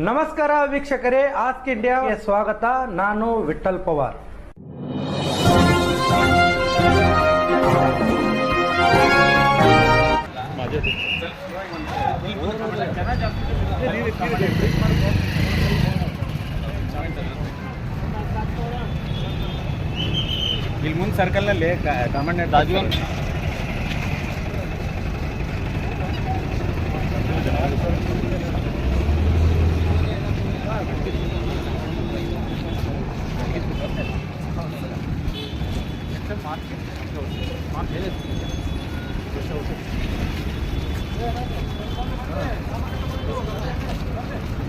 ನಮಸ್ಕಾರ ವೀಕ್ಷಕರೇ ಆಸ್ಕ್ ಇಂಡಿಯಾಗೆ ಸ್ವಾಗತ ನಾನು ವಿಠಲ್ ಪವಾರ್ ಇಲ್ಲಿ ಮುಂದೆ ಸರ್ಕಲ್ನಲ್ಲಿ ಕಾಮಣ್ಣ ರಾಜು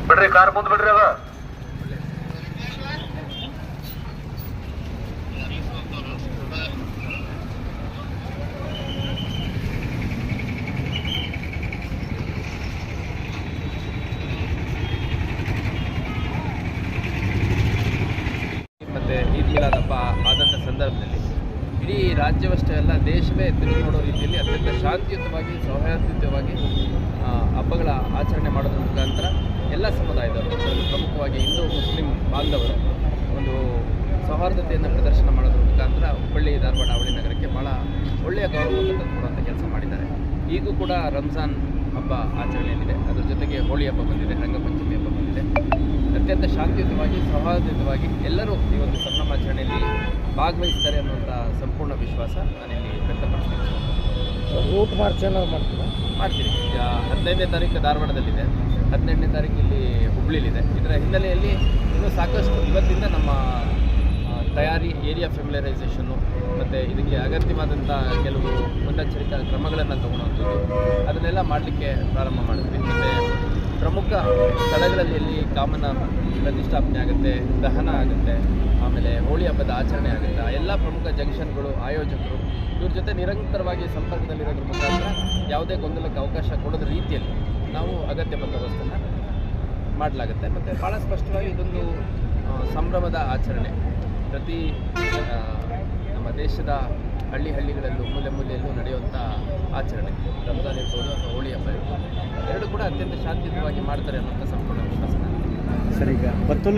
ಬಿಡ್ರಿ ಕಾರ್ ಮುಂದ್ ಬಿಡ್ರಿ ಅದ. ಇಡೀ ರಾಜ್ಯವಷ್ಟೇ ಅಲ್ಲ, ದೇಶವೇ ತಿರುಗಿ ನೋಡೋ ರೀತಿಯಲ್ಲಿ ಅತ್ಯಂತ ಶಾಂತಿಯುತವಾಗಿ, ಸೌಹಾರ್ದಯುತವಾಗಿ ಹಬ್ಬಗಳ ಆಚರಣೆ ಮಾಡೋದ್ರ ಮುಖಾಂತರ ಎಲ್ಲ ಸಮುದಾಯದವರು ಪ್ರಮುಖವಾಗಿ ಹಿಂದೂ, ಮುಸ್ಲಿಂ ಬಾಂಧವರು ಒಂದು ಸೌಹಾರ್ದತೆಯನ್ನು ಪ್ರದರ್ಶನ ಮಾಡೋದ್ರ ಮುಖಾಂತರ ಹುಬ್ಬಳ್ಳಿ, ಧಾರವಾಡ, ಅವಳಿ ನಗರಕ್ಕೆ ಭಾಳ ಒಳ್ಳೆಯ ಗೌರವವನ್ನು ತಂದುಕೊಡುವಂಥ ಕೆಲಸ ಮಾಡಿದ್ದಾರೆ. ಈಗೂ ಕೂಡ ರಂಜಾನ್ ಹಬ್ಬ ಆಚರಣೆಯಲ್ಲಿದೆ. ಅದರ ಜೊತೆಗೆ ಹೋಳಿ ಹಬ್ಬ ಬಂದಿದೆ, ರಂಗಪಂಚಮಿ ಹಬ್ಬ ಬಂದಿದೆ. ಅತ್ಯಂತ ಶಾಂತಿಯುತವಾಗಿ, ಸೌಹಾರ್ದಯುತವಾಗಿ ಎಲ್ಲರೂ ಈ ಒಂದು ಸಂಭ್ರಮಾಚರಣೆಯಲ್ಲಿ ಭಾಗವಹಿಸ್ತಾರೆ ಅನ್ನುವಂಥ ಸಂಪೂರ್ಣ ವಿಶ್ವಾಸ ನಾನಿಲ್ಲಿ ವ್ಯಕ್ತಪಡಿಸ್ತೀನಿ. ರೂಟ್ ಮಾರ್ಚ್ ಏನಾದ್ರು ಮಾಡ್ತೀರಾ? ಮಾಡ್ತೀನಿ. ಈಗ ಹದಿನೈದನೇ ತಾರೀಕು ಧಾರವಾಡದಲ್ಲಿದೆ. ಹದಿನೆಂಟನೇ ತಾರೀಕು ಇಲ್ಲಿ ಹುಬ್ಳಿಲಿದೆ. ಇದರ ಹಿನ್ನೆಲೆಯಲ್ಲಿ ಇನ್ನೂ ಸಾಕಷ್ಟು ಇವತ್ತಿಂದ ನಮ್ಮ ತಯಾರಿ ಏರಿಯಾ ಫೆಮಿಲರೈಸೇಷನ್ನು ಮತ್ತು ಇದಕ್ಕೆ ಅಗತ್ಯವಾದಂಥ ಕೆಲವು ಮುನ್ನೆಚ್ಚರಿಕಾ ಕ್ರಮಗಳನ್ನು ತೊಗೊಳೋದು ಅದನ್ನೆಲ್ಲ ಮಾಡಲಿಕ್ಕೆ ಪ್ರಾರಂಭ ಮಾಡಿದ್ವಿ. ಮತ್ತು ಪ್ರಮುಖ ಸ್ಥಳಗಳಲ್ಲಿ ಇಲ್ಲಿ ಕಾಮನ ಪ್ರತಿಷ್ಠಾಪನೆ ಆಗುತ್ತೆ, ದಹನ ಆಗುತ್ತೆ, ಆಮೇಲೆ ಹೋಳಿ ಹಬ್ಬದ ಆಚರಣೆ ಆಗುತ್ತೆ. ಎಲ್ಲ ಪ್ರಮುಖ ಜಂಕ್ಷನ್ಗಳು, ಆಯೋಜಕರು ಇವ್ರ ಜೊತೆ ನಿರಂತರವಾಗಿ ಸಂಪರ್ಕದಲ್ಲಿರೋದ್ರ ಮುಖಾಂತರ ಯಾವುದೇ ಗೊಂದಲಕ್ಕೆ ಅವಕಾಶ ಕೊಡದ ರೀತಿಯಲ್ಲಿ ನಾವು ಅಗತ್ಯ ಬಂದೋಬಸ್ತನ್ನು ಮಾಡಲಾಗುತ್ತೆ. ಮತ್ತು ಭಾಳ ಸ್ಪಷ್ಟವಾಗಿ ಇದೊಂದು ಸಂಭ್ರಮದ ಆಚರಣೆ. ಪ್ರತಿ ನಮ್ಮ ದೇಶದ ಹಳ್ಳಿ ಹಳ್ಳಿಗಳಲ್ಲೂ ಮೂಲೆ ಮೂಲೆಯಲ್ಲೂ ನಡೆಯುವಂಥ ಆಚರಣೆ. ರಂಜಾನ್ ಇರ್ಬೋದು ಅಥವಾ ಹೋಳಿ ಹಬ್ಬ ಇರ್ಬೋದು. ಅತ್ಯಂತ ಶಾಂತಿಯುತವಾಗಿ ಮಾಡ್ತಾರೆ ಅನ್ನೋಂಥ ಸಂಪೂರ್ಣ ವಿಶ್ವಾಸ ಸರಿ ಸರ್ ಈಗ ಬತ್ತೂಲ್